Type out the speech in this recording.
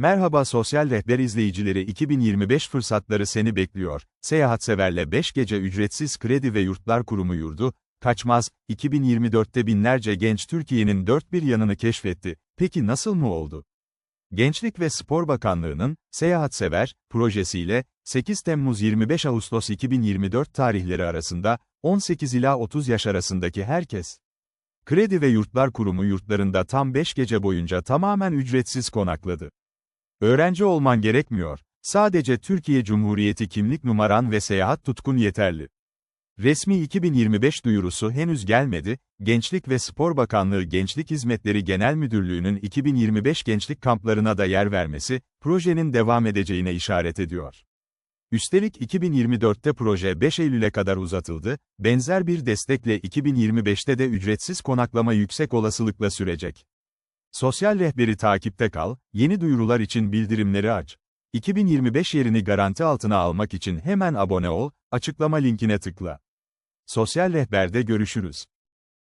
Merhaba Sosyal Rehber izleyicileri 2025 fırsatları seni bekliyor. Seyahatseverle 5 gece ücretsiz kredi ve yurtlar kurumu yurdu, kaçmaz, 2024'te binlerce genç Türkiye'nin dört bir yanını keşfetti. Peki nasıl mı oldu? Gençlik ve Spor Bakanlığı'nın, Seyahatsever, projesiyle, 8 Temmuz 25 Ağustos 2024 tarihleri arasında, 18 ila 30 yaş arasındaki herkes, Kredi ve Yurtlar Kurumu yurtlarında tam 5 gece boyunca tamamen ücretsiz konakladı. Öğrenci olman gerekmiyor. Sadece Türkiye Cumhuriyeti kimlik numaran ve seyahat tutkun yeterli. Resmi 2025 duyurusu henüz gelmedi, Gençlik ve Spor Bakanlığı Gençlik Hizmetleri Genel Müdürlüğü'nün 2025 gençlik kamplarına da yer vermesi, projenin devam edeceğine işaret ediyor. Üstelik 2024'te proje 5 Eylül'e kadar uzatıldı, benzer bir destekle 2025'te de ücretsiz konaklama yüksek olasılıkla sürecek. Sosyal rehberi takipte kal, yeni duyurular için bildirimleri aç. 2025 yerini garanti altına almak için hemen abone ol, açıklama linkine tıkla. Sosyal rehberde görüşürüz.